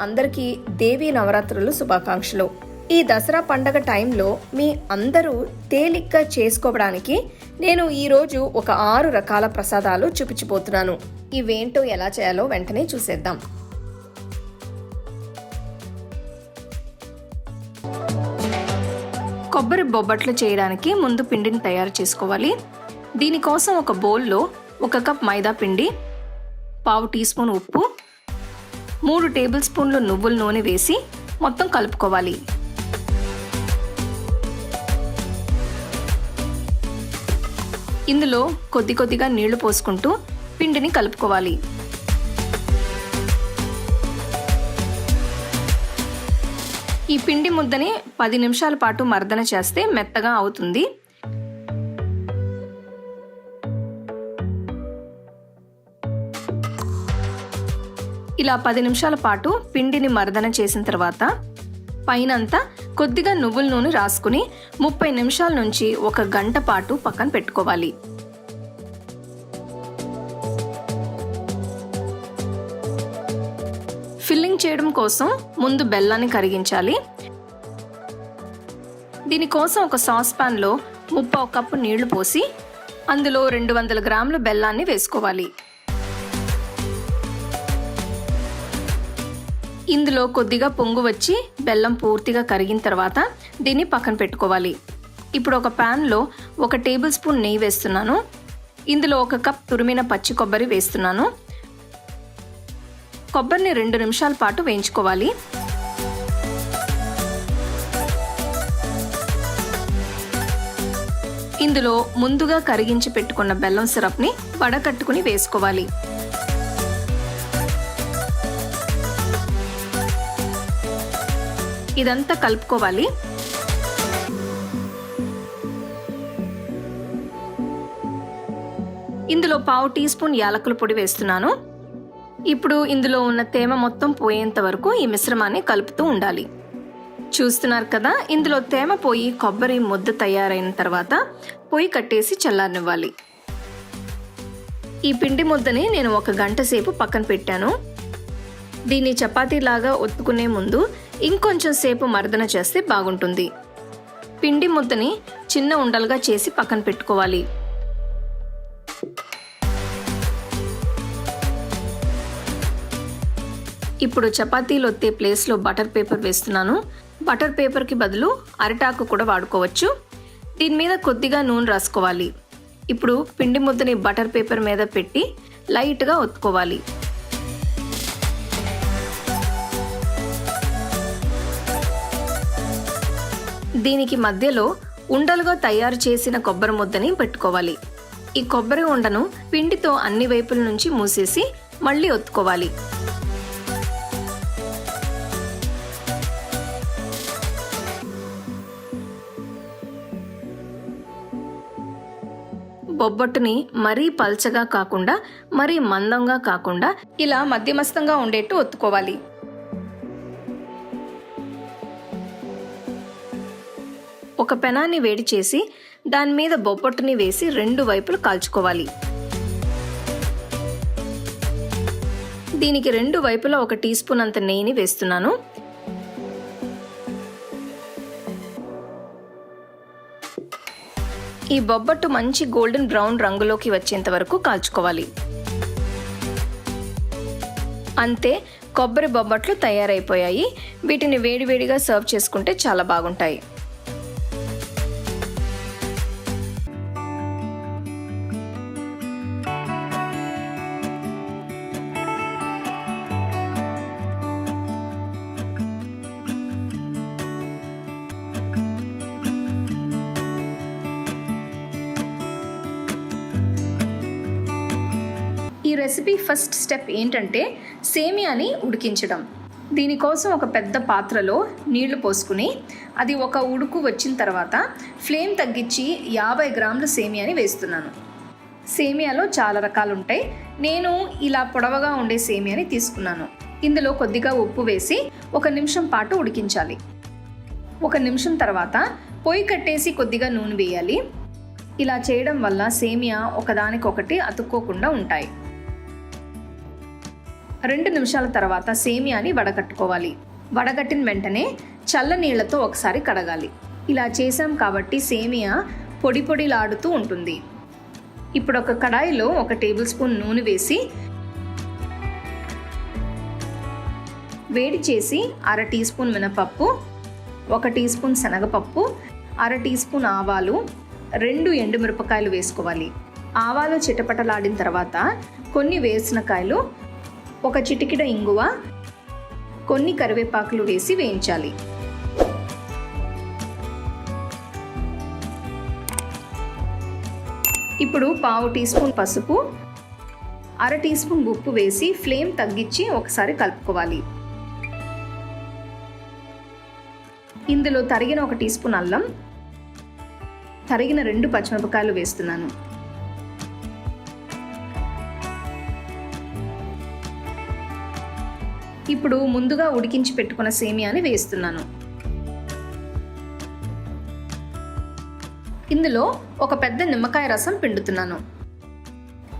అందరికీ దేవీ నవరాత్రులు శుభాకాంక్షలు. ఈ దసరా పండగ టైంలో మీ అందరూ తేలిగ్గా చేసుకోవడానికి నేను ఈరోజు ఒక ఆరు రకాల ప్రసాదాలు చూపించిపోతున్నాను ఇవేంటో ఎలా చేయాలో వెంటనే చూసేద్దాం. కొబ్బరి బొబ్బట్లు చేయడానికి ముందు పిండిని తయారు చేసుకోవాలి. దీనికోసం ఒక బౌల్లో ఒక కప్ మైదా పిండి పావు టీ స్పూన్ ఉప్పు మూడు టేబుల్ స్పూన్లు నువ్వుల నూనె వేసి మొత్తం కలుపుకోవాలి. ఇందులో కొద్ది కొద్దిగా నీళ్ళు పోసుకుంటూ పిండిని కలుపుకోవాలి. ఈ పిండి ముద్దని పది నిమిషాల పాటు మర్దన చేస్తే మెత్తగా అవుతుంది. ఇలా పది నిమిషాల పాటు పిండిని మర్దన చేసిన తర్వాత పైనంతా కొద్దిగా నువ్వుల నూనె రాసుకుని ముప్పై నిమిషాల నుంచి ఒక గంట పాటు పక్కన పెట్టుకోవాలి. ఫిల్లింగ్ చేయడం కోసం ముందు బెల్లాన్ని కరిగించాలి. దీనికోసం ఒక సాస్ పాన్లో ముప్పావు కప్పు నీళ్ళు పోసి అందులో రెండు వందల గ్రాముల బెల్లాన్ని వేసుకోవాలి. ఇందులో కొద్దిగా పొంగు వచ్చి బెల్లం పూర్తిగా కరిగిన తర్వాత దీన్ని పక్కన పెట్టుకోవాలి. ఇప్పుడు ఒక ప్యాన్లో ఒక టేబుల్ స్పూన్ నెయ్యి వేస్తున్నాను. ఇందులో ఒక కప్ తురిమిన పచ్చి కొబ్బరి వేస్తున్నాను. కొబ్బరిని రెండు నిమిషాల పాటు వేయించుకోవాలి. ఇందులో ముందుగా కరిగించి పెట్టుకున్న బెల్లం సిరప్ని వడకట్టుకుని వేసుకోవాలి. ఇదంతా కలుపుకోవాలి. ఇందులో పావు టీ స్పూన్ యాలకుల పొడి వేస్తున్నాను. ఇప్పుడు ఇందులో ఉన్న తేమ మొత్తం పోయేంత వరకు ఈ మిశ్రమాన్ని కలుపుతూ ఉండాలి. చూస్తున్నారు కదా ఇందులో తేమ పోయి కొబ్బరి ముద్ద తయారైన తర్వాత పొయ్యి కట్టేసి చల్లారనివ్వాలి. ఈ పిండి ముద్దని నేను ఒక గంట సేపు పక్కన పెట్టాను. దీన్ని చపాతీలాగా ఒత్తుకునే ముందు ఇంకొంచెం సేపు మర్దన చేస్తే బాగుంటుంది. పిండి ముద్దని చిన్న ఉండలుగా చేసి పక్కన పెట్టుకోవాలి. ఇప్పుడు చపాతీలు ఒత్తే ప్లేస్లో బటర్ పేపర్ వేస్తున్నాను. బటర్ పేపర్కి బదులు అరిటాకు కూడా వాడుకోవచ్చు. దీని మీద కొద్దిగా నూనె రాసుకోవాలి. ఇప్పుడు పిండి ముద్దని బటర్ పేపర్ మీద పెట్టి లైట్గా ఒత్తుకోవాలి. దీనికి మధ్యలో ఉండలుగా తయారు చేసిన కొబ్బరి ముద్దని పెట్టుకోవాలి. ఈ కొబ్బరి ఉండను పిండితో అన్ని వైపుల నుంచి మూసేసి మళ్ళీ ఒత్తుకోవాలి. బొబ్బట్టుని మరీ పల్చగా కాకుండా మరీ మందంగా కాకుండా ఇలా మధ్యమస్తంగా ఉండేట్టు ఒత్తుకోవాలి. ఒక పెనాన్ని వేడి చేసి దాని మీద బొబ్బట్టుని వేసి రెండు వైపులు కాల్చుకోవాలి. దీనికి రెండు వైపులా ఒక టీ స్పూన్ అంత నెయ్యిని వేస్తున్నాను. ఈ బొబ్బట్టు మంచి గోల్డెన్ బ్రౌన్ రంగులోకి వచ్చేంత వరకు కాల్చుకోవాలి. అంతే కొబ్బరి బొబ్బట్లు తయారైపోయాయి. వీటిని వేడివేడిగా సర్వ్ చేసుకుంటే చాలా బాగుంటాయి. రెసిపీ ఫస్ట్ స్టెప్ ఏంటంటే సేమియాని ఉడికించడం. దీనికోసం ఒక పెద్ద పాత్రలో నీళ్ళు పోసుకుని అది ఒక ఉడుకు వచ్చిన తర్వాత ఫ్లేమ్ తగ్గించి యాభై గ్రాముల సేమియాని వేస్తున్నాను. సేమియాలో చాలా రకాలు ఉంటాయి నేను ఇలా పొడవగా ఉండే సేమియాని తీసుకున్నాను. ఇందులో కొద్దిగా ఉప్పు వేసి ఒక నిమిషం పాటు ఉడికించాలి. ఒక నిమిషం తర్వాత పొయ్యి కట్టేసి కొద్దిగా నూనె వేయాలి. ఇలా చేయడం వల్ల సేమియా ఒకదానికొకటి అతుక్కోకుండా ఉంటాయి. రెండు నిమిషాల తర్వాత సేమియాని వడగట్టుకోవాలి. వడగట్టిన వెంటనే చల్ల నీళ్ళతో ఒకసారి కడగాలి. ఇలా చేసాం కాబట్టి సేమియా పొడి పొడిలాడుతూ ఉంటుంది. ఇప్పుడు ఒక కడాయిలో ఒక టేబుల్ స్పూన్ నూనె వేసి వేడి చేసి అర టీ స్పూన్ మినపప్పు ఒక టీ స్పూన్ శనగపప్పు అర టీ స్పూన్ ఆవాలు రెండు ఎండుమిరపకాయలు వేసుకోవాలి. ఆవాలు చిటపటలాడిన తర్వాత కొన్ని వేసిన కాయలు ఒక చిటికిడ ఇంగువ కొన్ని కరివేపాకులు వేసి వేయించాలి. ఇప్పుడు పావు టీ స్పూన్ పసుపు అర టీ స్పూన్ ఉప్పు వేసి ఫ్లేమ్ తగ్గించి ఒకసారి కలుపుకోవాలి. ఇందులో తరిగిన ఒక టీ స్పూన్ అల్లం తరిగిన రెండు పచ్చిమిరపకాయలు వేస్తున్నాను. ఇప్పుడు ముందుగా ఉడికించి పెట్టుకున్న సేమియాని వేస్తున్నాను. ఇందులో ఒక పెద్ద నిమ్మకాయ రసం పిండుతున్నాను.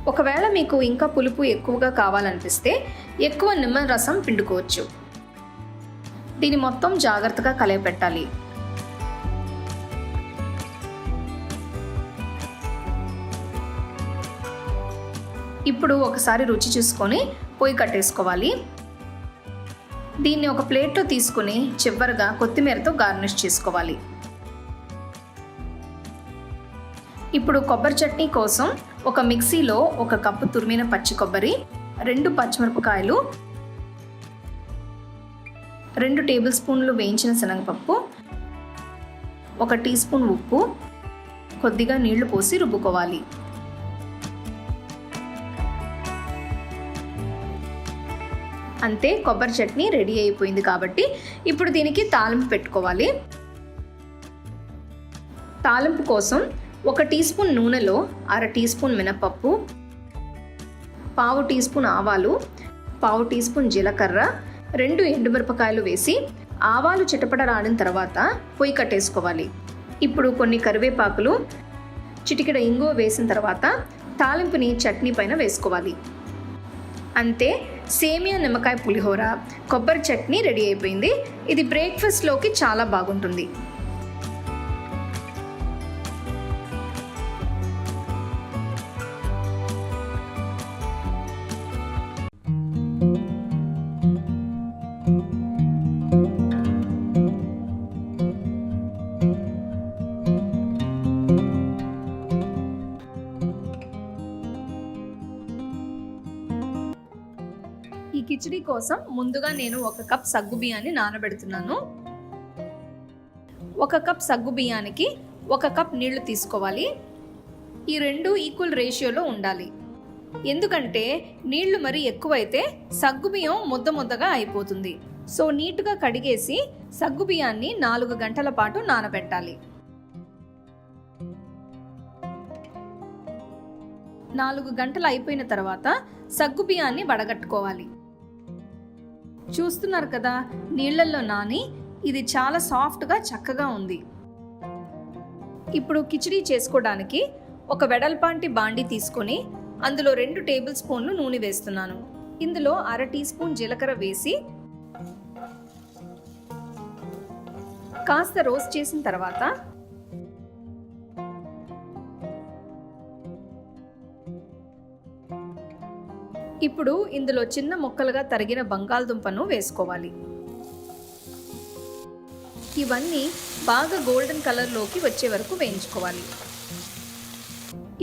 ఒకవేళ మీకు ఇంకా పులుపు ఎక్కువగా కావాలనిపిస్తే ఎక్కువ నిమ్మ రసం పిండుకోవచ్చు. దీని మొత్తం జాగ్రత్తగా కలయపెట్టాలి. ఇప్పుడు ఒకసారి రుచి చూసుకొని పొయ్యి కట్టేసుకోవాలి. దీన్ని ఒక ప్లేట్లో తీసుకుని చివరిగా కొత్తిమీరతో గార్నిష్ చేసుకోవాలి. ఇప్పుడు కొబ్బరి చట్నీ కోసం ఒక మిక్సీలో ఒక కప్పు తురిమిన పచ్చి కొబ్బరి రెండు పచ్చిమిరపకాయలు రెండు టేబుల్ స్పూన్లు వేయించిన శనగపప్పు ఒక టీ స్పూన్ ఉప్పు కొద్దిగా నీళ్ళు పోసి రుబ్బుకోవాలి. అంతే కొబ్బరి చట్నీ రెడీ అయిపోయింది కాబట్టి ఇప్పుడు దీనికి తాలింపు పెట్టుకోవాలి. తాలింపు కోసం ఒక టీ స్పూన్ నూనెలో అర టీ స్పూన్ మినపప్పు పావు టీ స్పూన్ ఆవాలు పావు టీ స్పూన్ జీలకర్ర రెండు ఎండుమిరపకాయలు వేసి ఆవాలు చిటపట రాడిన తర్వాత పొయ్యి కట్టేసుకోవాలి. ఇప్పుడు కొన్ని కరివేపాకులు చిటికెడ ఇంగువ వేసిన తర్వాత తాలింపుని చట్నీ పైన వేసుకోవాలి. అంతే సేమియా నిమ్మకాయ పులిహోర కొబ్బరి చట్నీ రెడీ అయిపోయింది. ఇది బ్రేక్ఫాస్ట్లోకి చాలా బాగుంటుంది. ఈ కోసం ముందుగా నేను ఒక కప్ సగ్గు బియ్యాన్ని నానబెడుతున్నాను. ఒక కప్ సగ్గు బియ్యానికి ఒక కప్ నీళ్ళు తీసుకోవాలి. ఈ రెండు ఈక్వల్ రేషియోలో ఉండాలి. ఎందుకంటే నీళ్ళు మరి ఎక్కువైతే సగ్గు బియ్యం ముద్ద ముద్దగా అయిపోతుంది. సో నీట్గా కడిగేసి సగ్గు బియ్యాన్ని నాలుగు గంటల పాటు నానబెట్టాలి. నాలుగు గంటలు అయిపోయిన తర్వాత సగ్గు బియ్యాన్ని వడగట్టుకోవాలి. చూస్తున్నారు కదా నీళ్ళలో నాని ఇది చాలా సాఫ్ట్గా చక్కగా ఉంది. ఇప్పుడు కిచిడీ చేసుకోవడానికి ఒక వెడల్పాంటి బాండి తీసుకొని అందులో రెండు టేబుల్ స్పూన్లు నూనె వేస్తున్నాను. ఇందులో అర టీ స్పూన్ జీలకర్ర వేసి కాస్త రోస్ట్ చేసిన తర్వాత ఇప్పుడు ఇందులో చిన్న ముక్కలుగా తరిగిన బంగాళదుంపను వేసుకోవాలి. ఇవన్నీ బాగా గోల్డెన్ కలర్లోకి వచ్చే వరకు వేయించుకోవాలి.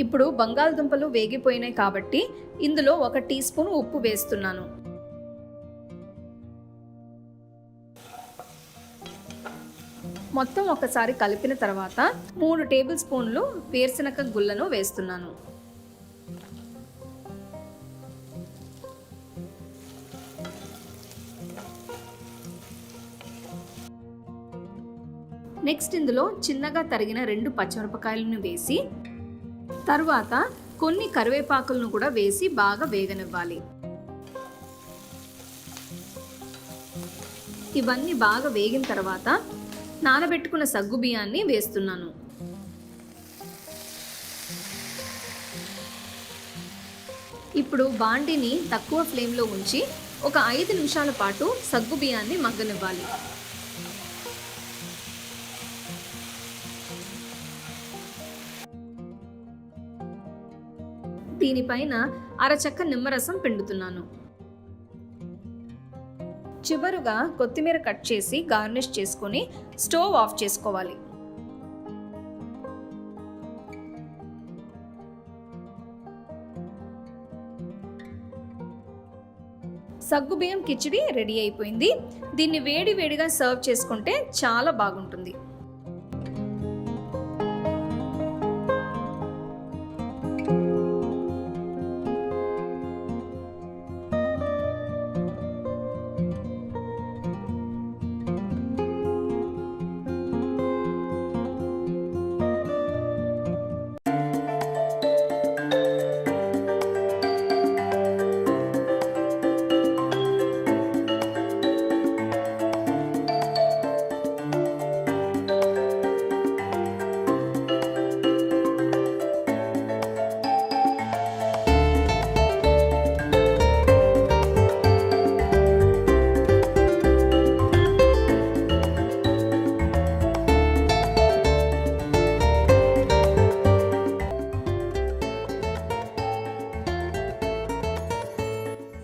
ఇప్పుడు బంగాళదుంపలు వేగిపోయినాయి కాబట్టి ఇందులో ఒక టీ స్పూన్ ఉప్పు వేస్తున్నాను. మొత్తం ఒకసారి కలిపిన తర్వాత మూడు టేబుల్ స్పూన్లు వేరుశనగ గుళ్ళను వేస్తున్నాను. నెక్స్ట్ ఇందులో చిన్నగా తరిగిన రెండు పచ్చిమిరపకాయలను వేసి తరువాత కొన్ని కరివేపాకులను కూడా వేసి బాగా వేగనివ్వాలి. ఇవన్నీ బాగా వేగిన తర్వాత నానబెట్టుకున్న సగ్గు బియ్యాన్ని వేస్తున్నాను. ఇప్పుడు బాండిని తక్కువ ఫ్లేమ్లో ఉంచి ఒక ఐదు నిమిషాల పాటు సగ్గు బియ్యాన్ని మగ్గనివ్వాలి. దీనిపైన అరచక్క నిమ్మరసం పిండుతున్నాను. చివరుగా కొత్తిమీర కట్ చేసి గార్నిష్ చేసుకొని స్టవ్ ఆఫ్ చేసుకోవాలి. సగ్గుబియ్యం కిచిడి రెడీ అయిపోయింది. దీన్ని వేడి వేడిగా సర్వ్ చేసుకుంటే చాలా బాగుంటుంది.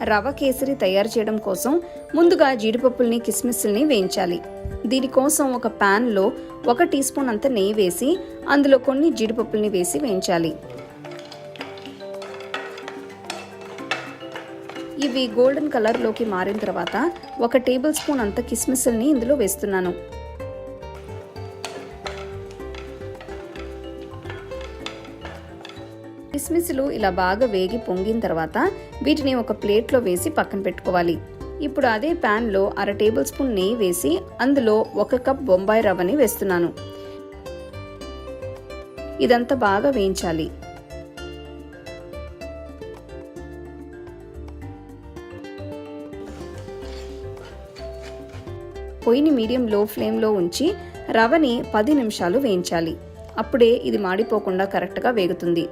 రవ కేసరి తయారు చేయడం కోసం ముందుగా జీడిపప్పుల్ని కిస్మిస్ల్ని వేయించాలి. దీనికోసం ఒక ప్యాన్లో ఒక టీ స్పూన్ అంత నెయ్యి వేసి అందులో కొన్ని జీడిపప్పుల్ని వేసి వేయించాలి. ఇవి గోల్డెన్ కలర్లోకి మారిన తర్వాత ఒక టేబుల్ స్పూన్ అంత కిస్మిస్ని ఇందులో వేస్తున్నాను. కిస్మిస్లు ఇలా బాగా వేగి పొంగిన తర్వాత వీటిని ఒక ప్లేట్లో వేసి పక్కన పెట్టుకోవాలి. ఇప్పుడు అదే ప్యాన్లో అర టేబుల్ స్పూన్ నెయ్యి వేసి అందులో ఒక కప్ బొంబాయి రవ్వని వేస్తున్నాను. ఇదంతా బాగా వేయించాలి. పొయ్యిని మీడియం లో ఫ్లేమ్లో ఉంచి రవ్వని పది నిమిషాలు వేయించాలి. అప్పుడే ఇది మాడిపోకుండా కరెక్ట్గా వేగుతుంది.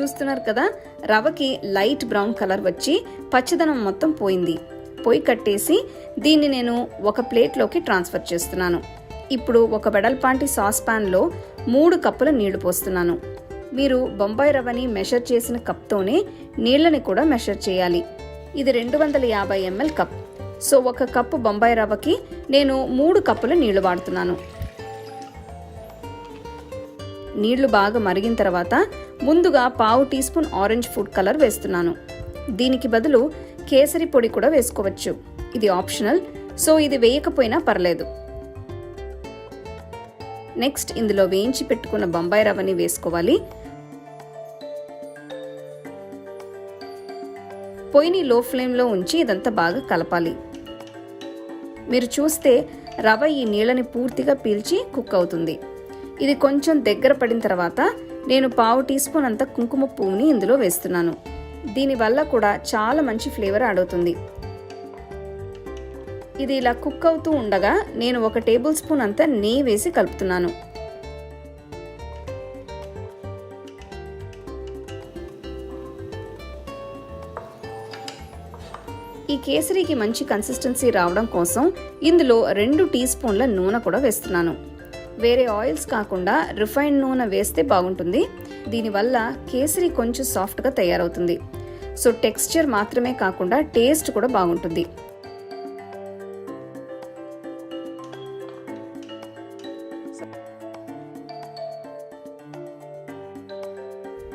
చూస్తున్నారు కదా? రవ్వకి లైట్ బ్రౌన్ కలర్ వచ్చి పచ్చదనం మొత్తం పోయింది. పొయ్యి కట్టేసి దీన్ని నేను ఒక ప్లేట్లోకి ట్రాన్స్ఫర్ చేస్తున్నాను. ఇప్పుడు ఒక వెడల్పాంటి సాస్ ప్యాన్లో మూడు కప్పుల నీళ్ళు పోస్తున్నాను. మీరు బొంబాయి రవ్వని మెషర్ చేసిన కప్తోనే నీళ్ళని కూడా మెషర్ చేయాలి. ఇది రెండు వందల యాభై ఎంఎల్ కప్. సో ఒక కప్పు బొంబాయి రవ్వకి నేను మూడు కప్పుల నీళ్ళు వాడుతున్నాను. నీళ్ళు బాగా మరిగిన తర్వాత ముందుగా పావు tea spoon orange food colour వేస్తున్నాను. దీనికి బదులు కేసరి పొడి కూడా వేసుకోవచ్చు. ఇది ఆప్షనల్ సో ఇది వేయకపోయినా పర్లేదు. నెక్స్ట్ ఇందులో వేయించి పెట్టుకున్న బొంబాయి రవ్వని వేసుకోవాలి. పొయ్యిని లో ఫ్లేమ్లో ఉంచి ఇదంతా బాగా కలపాలి. మీరు చూస్తే రవ్వ ఈ నీళ్ళని పూర్తిగా పీల్చి కుక్ అవుతుంది. ఇది కొంచెం దగ్గర పడిన తర్వాత నేను పావు టీ స్పూన్ అంత కుంకుమ పువ్వుని ఇందులో వేస్తున్నాను. దీనివల్ల కూడా చాలా మంచి ఫ్లేవర్ ఆడవుతుంది ఇది ఇలా కుక్ అవుతూ ఉండగా నేను ఒక టేబుల్ స్పూన్ అంత నెయ్యి వేసి కలుపుతున్నాను. ఈ కేసరికి మంచి కన్సిస్టెన్సీ రావడం కోసం ఇందులో రెండు టీ స్పూన్ల నూనె కూడా వేస్తున్నాను. వేరే ఆయిల్స్ కాకుండా రిఫైన్డ్ నూనె వేస్తే బాగుంటుంది. దీనివల్ల కేసరి కొంచెం సాఫ్ట్గా తయారవుతుంది. సో టెక్స్చర్ మాత్రమే కాకుండా టేస్ట్ కూడా బాగుంటుంది.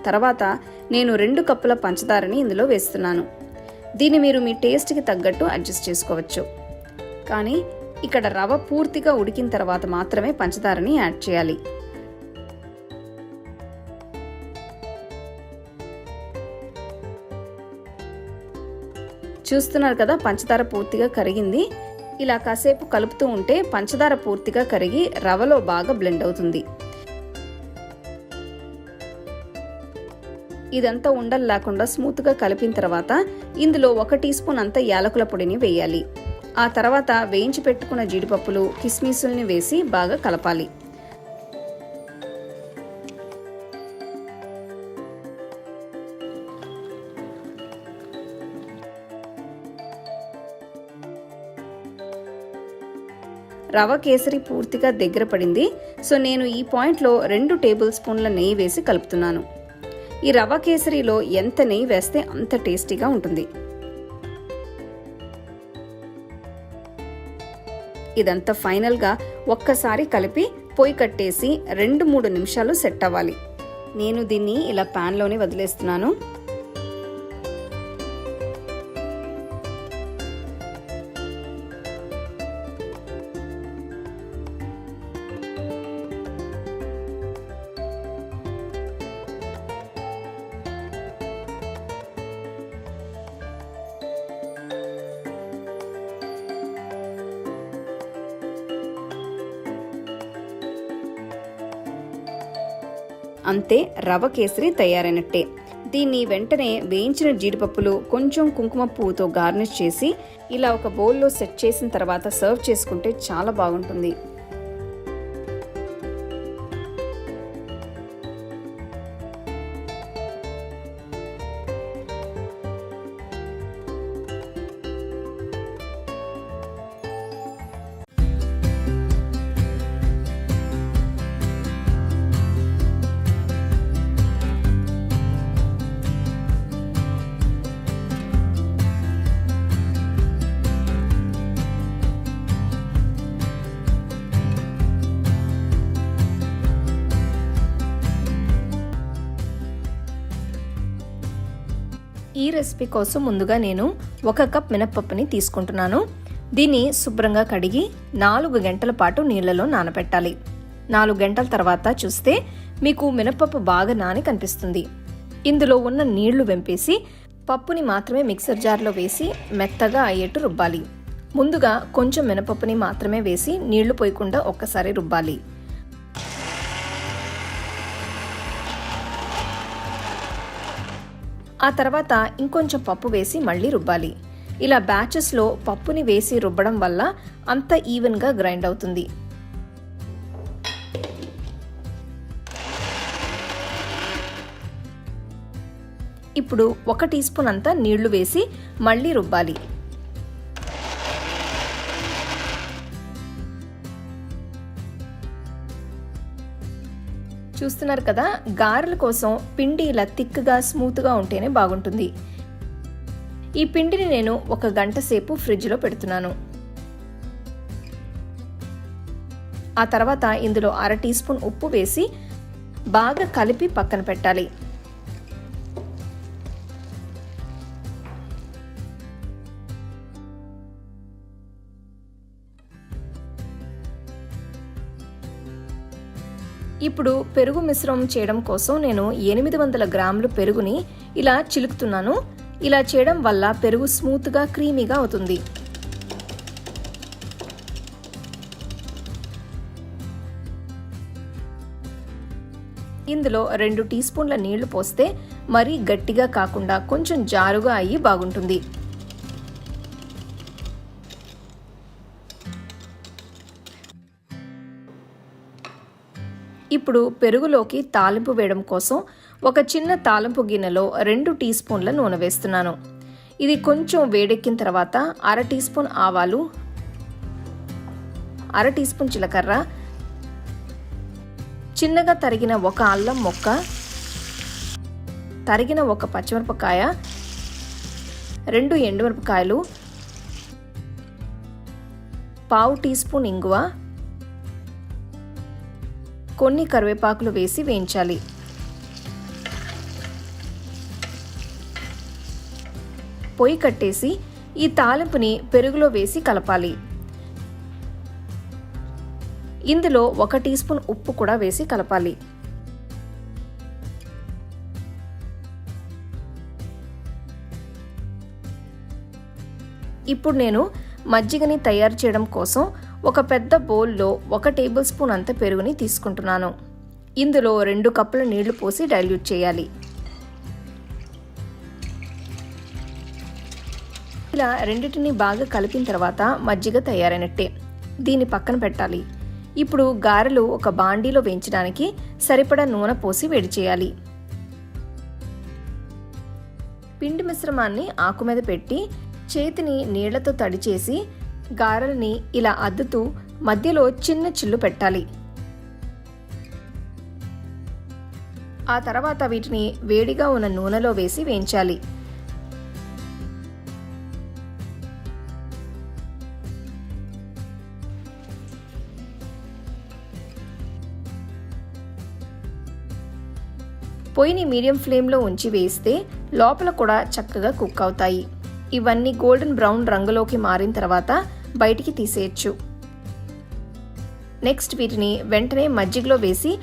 తర్వాత నేను రెండు కప్పుల పంచదారని ఇందులో వేస్తున్నాను. దీన్ని మీరు మీ టేస్ట్కి తగ్గట్టు అడ్జస్ట్ చేసుకోవచ్చు. కానీ ఇక్కడ రవ పూర్తిగా ఉడికిన తర్వాత మాత్రమే పంచదారని యాడ్ చేయాలి. చూస్తున్నారు కదా పంచదార పూర్తిగా కరిగింది. ఇలా కాసేపు కలుపుతూ ఉంటే పంచదార పూర్తిగా కరిగి రవలో బాగా బ్లెండ్ అవుతుంది. ఇదంతా ఉండలు లేకుండా స్మూత్గా కలిపిన తర్వాత ఇందులో ఒక టీ స్పూన్ అంత యాలకుల పొడిని వేయాలి. ఆ తర్వాత వేయించి పెట్టుకున్న జీడిపప్పులు కిస్మిసుల్ని వేసి బాగా కలపాలి. రవ కేసరి పూర్తిగా దగ్గర పడింది. సో నేను ఈ పాయింట్లో రెండు టేబుల్ స్పూన్ల నెయ్యి వేసి కలుపుతున్నాను. ఈ రవ కేసరిలో ఎంత నెయ్యి వేస్తే అంత టేస్టీగా ఉంటుంది. ఇదంతా ఫైనల్గా ఒక్కసారి కలిపి పొయ్యి కట్టేసి రెండు మూడు నిమిషాలు సెట్ అవ్వాలి. నేను దీన్ని ఇలా ప్యాన్లోనే వదిలేస్తున్నాను. అంతే రవ కేసరి తయారైనట్టే. దీన్ని వెంటనే వేయించిన జీడిపప్పులు కొంచెం కుంకుమ పువ్వుతో గార్నిష్ చేసి ఇలా ఒక బౌల్లో సెట్ చేసిన తర్వాత సర్వ్ చేసుకుంటే చాలా బాగుంటుంది. రెసిపీ కోసం ముందుగా నేను ఒక కప్ మినప్పప్పుని తీసుకుంటున్నాను. దీన్ని శుభ్రంగా కడిగి నాలుగు గంటల పాటు నీళ్ళలో నానబెట్టాలి నాలుగు గంటల తర్వాత చూస్తే మీకు మినప్పప్పు బాగా నాని కనిపిస్తుంది. ఇందులో ఉన్న నీళ్ళు వెంపేసి పప్పుని మాత్రమే మిక్సర్ జార్లో వేసి మెత్తగా అయ్యేట్టు రుబ్బాలి. ముందుగా కొంచెం మినపప్పుని మాత్రమే వేసి నీళ్ళు పోయకుండా ఒక్కసారి రుబ్బాలి. ఆ తర్వాత ఇంకొంచెం పప్పు వేసి మళ్ళీ రుబ్బాలి. ఇలా బ్యాచెస్లో పప్పుని వేసి రుబ్బడం వల్ల అంత ఈవెన్గా గ్రైండ్ అవుతుంది. ఇప్పుడు ఒక టీ స్పూన్ అంతా నీళ్ళు వేసి మళ్ళీ రుబ్బాలి. చూస్తున్నారు కదా గారెల కోసం పిండి ఇలా థిక్గా స్మూత్గా ఉంటేనే బాగుంటుంది. ఈ పిండిని నేను ఒక గంట సేపు ఫ్రిడ్జ్లో పెడుతున్నాను. ఆ తర్వాత ఇందులో అర టీ స్పూన్ ఉప్పు వేసి బాగా కలిపి పక్కన పెట్టాలి. ఇప్పుడు పెరుగు మిశ్రమం చేయడం కోసం నేను ఎనిమిది వందల గ్రాములు పెరుగుని ఇలా చిలుకుతున్నాను. ఇలా చేయడం వల్ల పెరుగు స్మూత్గా క్రీమీగా అవుతుంది. ఇందులో రెండు టీ స్పూన్ల నీళ్ళు పోస్తే మరీ గట్టిగా కాకుండా కొంచెం జారుగా అయ్యి బాగుంటుంది. ఇప్పుడు పెరుగులోకి తాలింపు వేయడం కోసం ఒక చిన్న తాలింపు గిన్నెలో రెండు టీ స్పూన్ల నూనె వేస్తున్నాను. ఇది కొంచెం వేడెక్కిన తర్వాత అర టీ స్పూన్ ఆవాలు అర టీ స్పూన్ జీలకర్ర చిన్నగా తరిగిన ఒక అల్లం మొక్క తరిగిన ఒక పచ్చిమిరపకాయ రెండు ఎండుమిరపకాయలు పావు టీ స్పూన్ ఇంగువ కొన్ని కరివేపాకులు వేసి వేయించాలి. పొయ్యి కట్టేసి ఈ తాలింపుని పెరుగులో వేసి కలపాలి. ఇందులో ఒక టీ స్పూన్ ఉప్పు కూడా వేసి కలపాలి. ఇప్పుడు నేను మజ్జిగని తయారు చేయడం కోసం ఒక పెద్ద బౌల్లో ఒక టేబుల్ స్పూన్ అంత పెరుగుని తీసుకుంటున్నాను. ఇందులో రెండు కప్పుల నీళ్ళు పోసి డైల్యూట్ చేయాలి. ఇలా రెండింటిని బాగా కలిపిన తర్వాత మజ్జిగ తయారైనట్టే. దీన్ని పక్కన పెట్టాలి. ఇప్పుడు గారెలు ఒక బాండీలో వేయించడానికి సరిపడా నూనె పోసి వేడి చేయాలి. పిండి మిశ్రమాన్ని ఆకు మీద పెట్టి చేతిని నీళ్ళతో తడిచేసి గారెల్ని ఇలా అద్దుతూ మధ్యలో చిన్న చిల్లు పెట్టాలి. ఆ తర్వాత వీటిని వేడిగా ఉన్న నూనెలో వేసి వేయించాలి. పొయ్యిని మీడియం ఫ్లేమ్లో ఉంచి వేస్తే లోపల కూడా చక్కగా కుక్ అవుతాయి. ఇవన్నీ గోల్డెన్ బ్రౌన్ రంగులోకి మారిన తర్వాత బయటికి తీసేయచ్చు. నెక్స్ట్ వీటిని వెంటనే మజ్జిగలో వేసి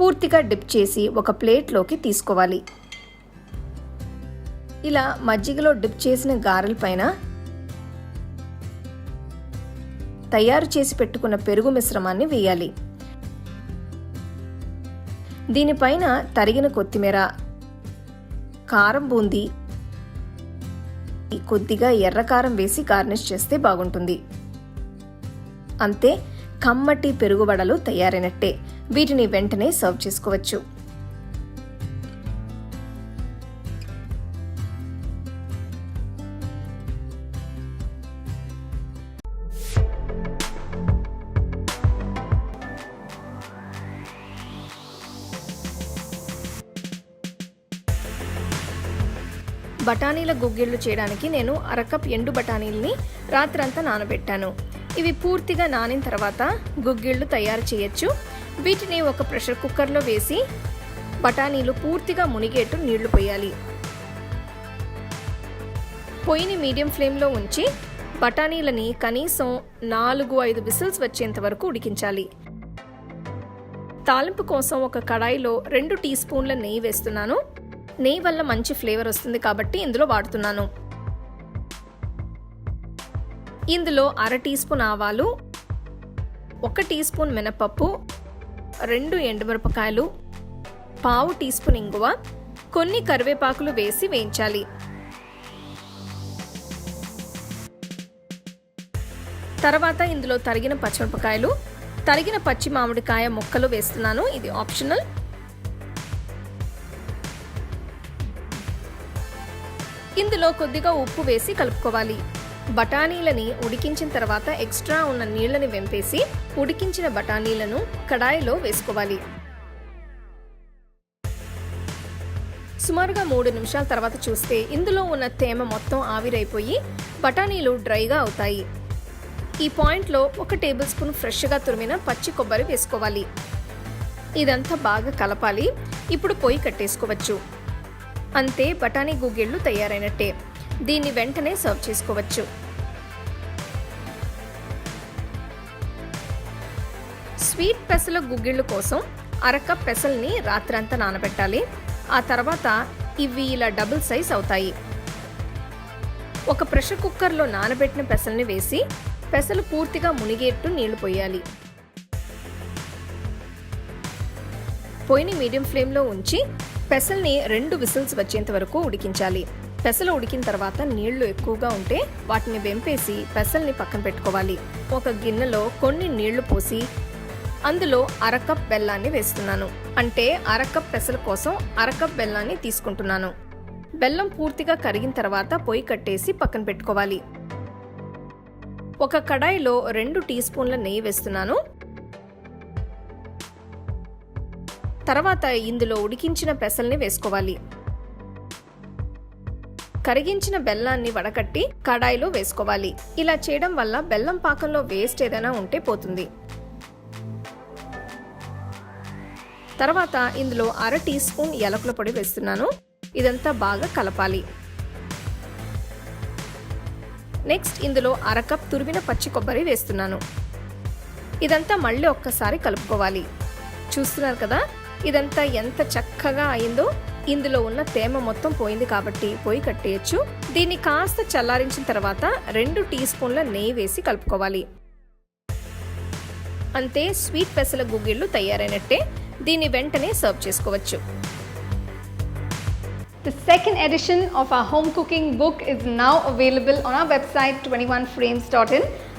పూర్తిగా డిప్ చేసి ఒక ప్లేట్లోకి తీసుకోవాలి. ఇలా మజ్జిగలో డిప్ చేసిన గారెల పైన తయారు చేసి పెట్టుకున్న పెరుగు మిశ్రమాన్ని వేయాలి. దీనిపైన తరిగిన కొత్తిమీర కారం బూంది కొద్దిగా ఎర్రకారం వేసి గార్నిష్ చేస్తే బాగుంటుంది. అంతే కమ్మటి పెరుగుబడలు తయారైనట్టే. వీటిని వెంటనే సర్వ్ చేసుకోవచ్చు. బఠానీల గుగ్గిళ్ళు చేయడానికి నేను అరకప్ ఎండు బఠానీల్ని రాత్రంతా నానబెట్టాను. ఇవి పూర్తిగా నానిన తర్వాత గుగ్గిళ్ళు తయారు చేయొచ్చు. వీటిని ఒక ప్రెషర్ కుక్కర్లో వేసి బఠానీలు పూర్తిగా మునిగేట్టు నీళ్ళు పోయాలి. పొయ్యిని మీడియం ఫ్లేమ్లో ఉంచి బఠానీలని కనీసం నాలుగు ఐదు విసిల్స్ వచ్చేంత వరకు ఉడికించాలి. తాలింపు కోసం ఒక కడాయిలో రెండు టీ స్పూన్ల నెయ్యి వేస్తున్నాను. నెయ్యి వల్ల మంచి ఫ్లేవర్ వస్తుంది కాబట్టి ఇందులో వాడుతున్నాను. ఇందులో అర టీ స్పూన్ ఆవాలు ఒక టీ స్పూన్ మినపప్పు రెండు ఎండుమిరపకాయలు పావు టీ స్పూన్ ఇంగువ కొన్ని కరివేపాకులు వేసి వేయించాలి. తర్వాత ఇందులో తరిగిన పచ్చిమిరపకాయలు తరిగిన పచ్చి మామిడికాయ ముక్కలు వేస్తున్నాను. ఇది ఆప్షనల్. ఇందులో కొద్దిగా ఉప్పు వేసి కలుపుకోవాలి. బఠానీలని ఉడికించిన తర్వాత ఎక్స్ట్రా ఉన్న నీళ్ళని వెంపేసి ఉడికించిన బఠానీలను కడాయిలో వేసుకోవాలి. సుమారుగా మూడు నిమిషాల తర్వాత చూస్తే ఇందులో ఉన్న తేమ మొత్తం ఆవిరైపోయి బఠానీలు డ్రైగా అవుతాయి. ఈ పాయింట్లో ఒక టేబుల్ స్పూన్ ఫ్రెష్గా తురిమిన పచ్చి కొబ్బరి వేసుకోవాలి. ఇదంతా బాగా కలపాలి. ఇప్పుడు పొయ్యి కట్టేసుకోవచ్చు. అంతే బఠానీ గుగ్గిళ్ళు తయారైనట్టే. దీన్ని వెంటనే సర్వ్ చేసుకోవచ్చు. స్వీట్ పెసల గుగ్గిళ్ళు కోసం అరకప్ పెసల్ని రాత్రంతా నానబెట్టాలి. ఆ తర్వాత ఇవి ఇలా డబుల్ సైజ్ అవుతాయి. ఒక ప్రెషర్ కుక్కర్లో నానబెట్టిన పెసల్ని వేసి పెసలు పూర్తిగా మునిగేట్టు నీళ్ళు పోయాలి. పొయ్యిని మీడియం ఫ్లేమ్లో ఉంచి పెసల్ని రెండు విసిల్స్ వచ్చేంత వరకు ఉడికించాలి. పెసలు ఉడికిన తర్వాత నీళ్ళు ఎక్కువగా ఉంటే వాటిని వెంపేసి పెసల్ని పక్కన పెట్టుకోవాలి. ఒక గిన్నెలో కొన్ని నీళ్ళు పోసి అందులో అరకప్ బెల్లాన్ని వేస్తున్నాను. అంటే అరకప్ పెసల కోసం అరకప్ బెల్లాన్ని తీసుకుంటున్నాను. బెల్లం పూర్తిగా కరిగిన తర్వాత పొయ్యి కట్టేసి పక్కన పెట్టుకోవాలి. ఒక కడాయిలో రెండు టీ స్పూన్ల నెయ్యి వేస్తున్నాను. తర్వాత ఇందులో ఉడికించిన పెసల్ని వేసుకోవాలి. కరిగించిన బెల్లాన్ని వడకట్టి కడాయిలో వేసుకోవాలి. ఇలా చేయడం వల్ల బెల్లం పాకంలో వేస్ట్ ఏదైనా ఉంటే పోతుంది. తర్వాత ఇందులో అర టీ స్పూన్ యాలకుల పొడి వేస్తున్నాను. ఇదంతా బాగా కలపాలి. నెక్స్ట్ ఇందులో అర కప్ తురిమిన పచ్చి కొబ్బరి వేస్తున్నాను. ఇదంతా మళ్ళీ ఒక్కసారి కలుపుకోవాలి. చూస్తున్నారు కదా? ఇదంతా ఎంత చక్కగా అయిందో ఇందులో ఉన్న తేమ మొత్తం పోయింది కాబట్టి పొయ్యి కట్టేయచ్చు. దీన్ని కాస్త చల్లారించిన తర్వాత రెండు టీ స్పూన్ల నెయ్యి వేసి కలుపుకోవాలి. అంతే స్వీట్ పెసల గుగ్గిళ్ళు తయారైనట్టే దీన్ని వెంటనే సర్వ్ చేసుకోవచ్చు. The second edition of our home cooking book is now available on our website 21frames.in.